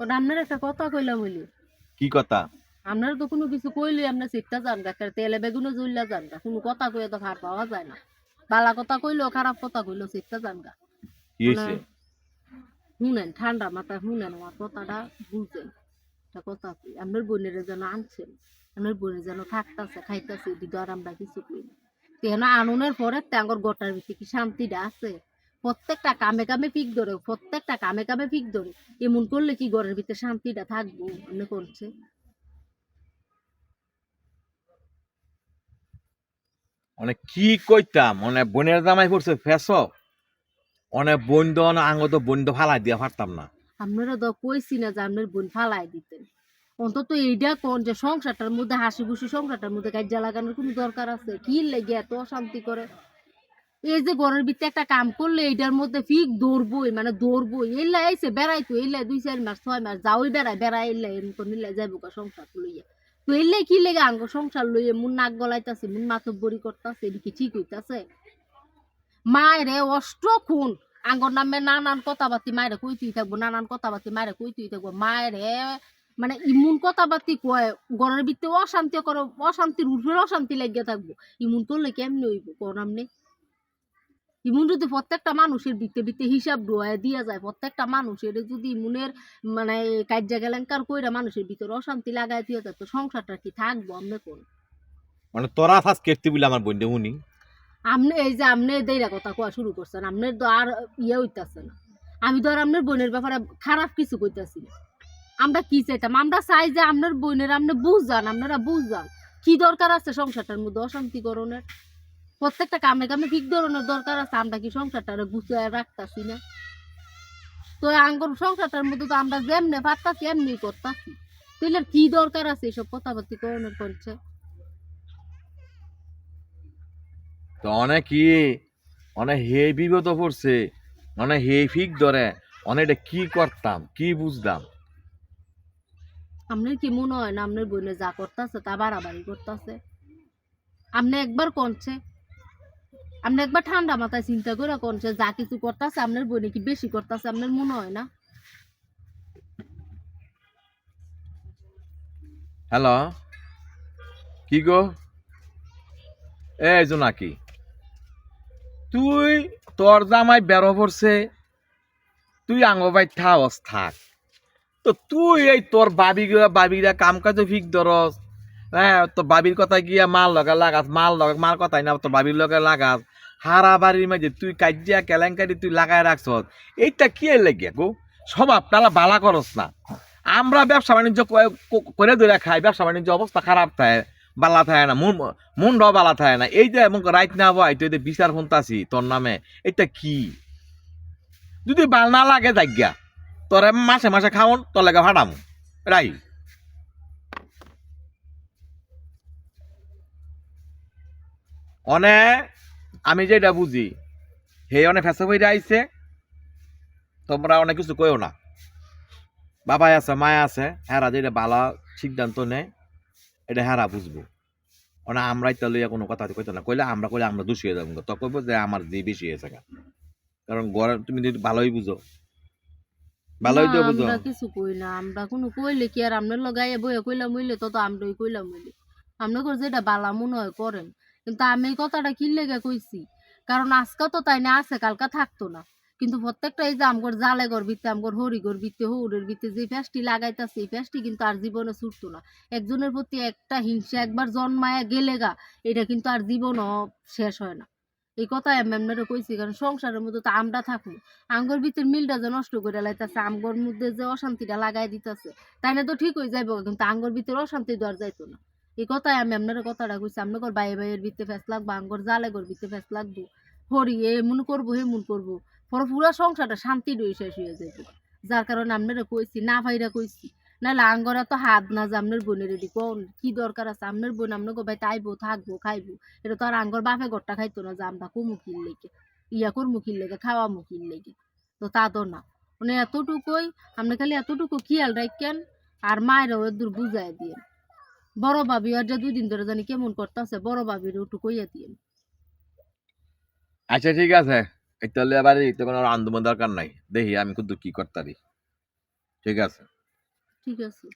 ওটা আপনার একটা কথা কইলাম হইলি। কি কথা? আপনার তো কোনো কিছু কইলে আপনার শিখতে যান তেলে বেগুনে জ্বললা যান গা। কোনো কথা কইলে তো খার পাওয়া যায় না। বালা কথা কইলেও খারাপ কথা কইলেও শিখতে যান হয়েছে শুনেন ঠান্ডা মাথায় শুনেন আমার কথাটা বুঝছেন একটা কথা কই আপনার বোনের যেন আনছেন আপনার বোনের যেন থাকতাছে খাইতাছে এদিকে আর আমরা কিছু কই না। আনুনের পরে ট্যাঙ্গর গোটার ভিতরে কি শান্তিটা আছে? প্রত্যেকটা কামে কামে পিক ধরে প্রত্যেকটা কামে কামে পিক ধরে এমন করলে কি ঘরের ভিতরে শান্তিটা থাকব মনে করছে? মানে কি কইতাম মানে বোনের জামাই পড়ছে ফেস অনেক বোন বন্ধ আঙ্গ তো বন্ধ ফালাই দিয়া পারতাম না। আপনারা তো কইছি না যে আপনার বোন ফালাই দিতেন অন্তত এইটা কোন যে সংসারটার মধ্যে হাসি খুশি সংসারটার মধ্যে কাজা লাগানোর কোনো দরকার আছে? কি লেগে এত অশান্তি করে? এই যে ঘরের ভিতরে একটা কাম করলে এইটার মধ্যে ফিক দৌড়বই মানে দৌড়বই। এলে আইসে বেড়াইতো এলে দুই চার মাস, ছয় মাস, যাওই বেড়াই বেড়াই এলে এরকম নিলে যাইব সংসার লইয়া। তো এলে কি লেগে আঙ্গ সংসার লইয়া মুন নাক গলাইতাছে, মুন বড়ি করতাছে, এদিকে ঠিক হইতাছে? মায়েরে অষ্ট খুন। আঙ্গর নামে নানান কথাবার্তি মায়েরে কইতেই থাকব, নানান কথাবার্তি মায়েরে কইতেই থাকব। মায়েরে মানে ইমুন কথাবার্তি কয়, ঘরের ভিতরে অশান্তি করে, অশান্তির উপরে অশান্তি লাগিয়ে থাকব। ইমুন করলে কেমনে হইব? কোন আমনে ইমুন যদি প্রত্যেকটা মানুষের ভিতরে ভিতরে হিসাব ডোয়া দিয়া যায়। প্রত্যেকটা মানুষের যদি ইমুনের মানে কার্যা গেলেঙ্কার কইরা মানুষের ভিতরে অশান্তি লাগাই দিয়ে যায় তো সংসারটা কি থাকব আমনে কোন? মানে তোরা ফাঁস কেটতে বলে আমার বন্ধু উনি। আপনি এই যে আপনি দেইরা কথা কোয়া শুরু করছেন আপনার তো আর ইয়ে হইতাছে না। আমি তো আর আপনার বোনের ব্যাপারে খারাপ কিছু কইতাছি না। আমরা কি চাইতাম? আমরা চাই যে আপনার বোনের আপনি বুঝান আপনারা বুঝান। কি দরকার আছে সংসারটার মধ্যে অশান্তিকরণের? প্রত্যেকটা কামে কামে ঠিক ধরনের দরকার আছে আমরা কি সংসারটা গুছিয়ে রাখতাছি না? তো আঙ্গর সংসারটার মধ্যে তো আমরা যেমনে পারতাছি এমনি করতাছি। তাহলে কি দরকার আছে এইসব কথাবার্তি করণের করছে তো অনেক কি অনেক হে বিপদ পড়ছে অনেক হে ফিক ধরে অনেক এটা কি করতাম কি বুঝতাম? আপনার কি মনে হয় না আপনার বোনে যা করতেছে তা বাড়াবাড়ি করতেছে? আপনি একবার করছে আপনি একবার ঠান্ডা মাথায় চিন্তা করে করছে যা কিছু করতেছে আপনার বই নাকি বেশি করতেছে, আপনার মনে হয় না? হ্যালো কি গো? এই জোনাকি তুই তোর জামাই বেরো পড়ছে, তুই আঙ্গ বাই থাকস থাক। তো তুই এই তোর বাবি বাবিরা কাম কাজে ফিক ধরস। হ্যাঁ তোর বাবির কথা গিয়া মাল লগা লাগাস, মাল লগা, মাল কথাই না, তোর বাবির লগে লাগাস। হারা বাড়ির মাঝে তুই কাজিয়া কেলেঙ্কারি তুই লাগাই রাখছ এইটা কি লাগে গো? সব আপনারা বালা করস না। আমরা ব্যবসা বাণিজ্য করে- ধরে খাই, ব্যবসা বাণিজ্য অবস্থা খারাপ থাকে, বালা থাকে না, মন র বালা থাকে না। এই যে এবং রাইট না ভাই তুই বিচার ফোনতাছি তোর নামে এটা কি? যদি বাল না লাগে জায়গা তোরে মাসে মাসে খাওন, তোর লাগে ভাড়াম রাই। অনে আমি যেটা বুঝি, হে অনেক ফেসে হইরে আইছে, তোমরা অনেক কিছু কইও না। বাবাই আছে, মায়া আছে, হেরা যেটা বালা সিদ্ধান্ত নেয়, এটা হেরা বুঝব। মানে আমরাই তো লইয়া কোনো কথা কইতো না, কইলে আমরা কইলে আমরা দোষী যাব। তো কইবো যে আমার দিয়ে বেশি হয়েছে কারণ গড়ে তুমি যদি ভালোই বুঝো, ভালোই তো বুঝো। আমরা কিছু কই না, আমরা কোনো কইলে কি আর আপনার লগাইয়া বইয়া কইলাম হইলে, তো তো আমরাই কইলাম হইলে। আপনি করে যেটা বালা মনে হয় করেন। কিন্তু আমি এই কথাটা কি লেগে কইছি? কারণ আজকে তো তাই না, আছে, কালকা থাকতো না। কিন্তু প্রত্যেকটা এই যে আমগর জালে গর ভিত্তে, আমগর হরি গর ভিত্তে, হৌরের ভিত্তে, যে ফ্যাসটি লাগাইতাছে, এই ফ্যাসটি কিন্তু আর জীবনে ছুটতো না। একজনের প্রতি একটা হিংসা একবার জন্মায়া গেলে গা, এটা কিন্তু আর জীবনও শেষ হয় না। এই কথা আমি কইছি, কারণ সংসারের মধ্যে তো আমরা থাকব আঙ্গর ভিতর মিলটা যে নষ্ট করে লাইতাছে, আমগর মধ্যে যে অশান্তিটা লাগাই দিতেছে, তাই না তো ঠিক হয়ে যাইব, কিন্তু আঙ্গর ভিতর অশান্তি দেওয়ার যাইতো না। এই কথাই আমি আপনার কথাটা কইছি, আপনার বাইরে বাইরের ভিতরে ফেস লাগবো আঙ্গর জালে গর ভিতরে ফেস লাগবো। হরি, এ মন করব, হে মন করব। পরে, পুরো সংসারটা শান্তি রয়ে শেষ হয়ে যাইব। যার কারণে আপনারা কইছি, না ভাইরা কইছি নাহলে আঙ্গরা তো হাত না যে আপনার বোনের এটি কোন, কি দরকার আছে? আপনার বোন আপনার ভাই তাইবো, থাকব, খাইবো। এটা তো আর আঙ্গর বাপে ঘরটা খাইতো না যে আমরা কুমুকির লেগে, ইয়া করমুকির লেগে খাওয়া মুখির লেগে। তো তা তো না। মানে এতটুকুই, আপনি খালি এতটুকু খেয়াল রাখেন, আর মায়েরও দূর বুঝাই দিয়ে বড় ভাবি আর যে দুই দিন ধরে জানি কেমন করতেছে বড় ভাবির একটু কইয়া দিয়ে আচ্ছা ঠিক আছে। তাহলে আবার এবার তো কোনো আন্দোলন দরকার নাই। দেখি আমি কিন্তু কি করতারি। ঠিক আছে। ঠিক আছে।